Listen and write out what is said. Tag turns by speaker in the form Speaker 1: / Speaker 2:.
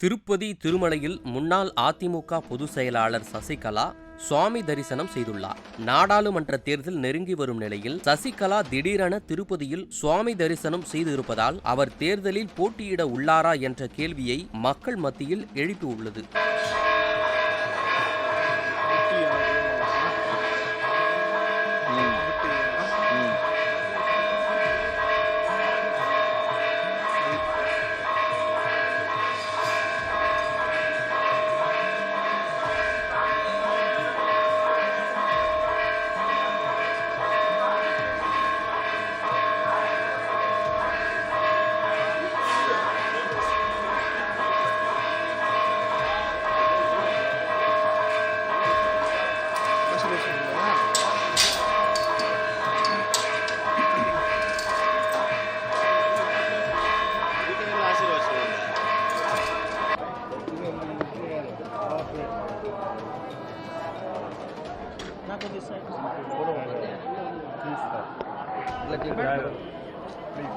Speaker 1: திருப்பதி திருமலையில் முன்னாள் அதிமுக பொதுச் செயலாளர் சசிகலா சுவாமி தரிசனம் செய்துள்ளார். நாடாளுமன்ற தேர்தல் நெருங்கி வரும் நிலையில் சசிகலா திடீரென திருப்பதியில் சுவாமி தரிசனம் செய்திருப்பதால் அவர் தேர்தலில் போட்டியிட உள்ளாரா என்ற கேள்வியை மக்கள் மத்தியில் எழுப்பியுள்ளது.
Speaker 2: Please, sir. um a driver. Please.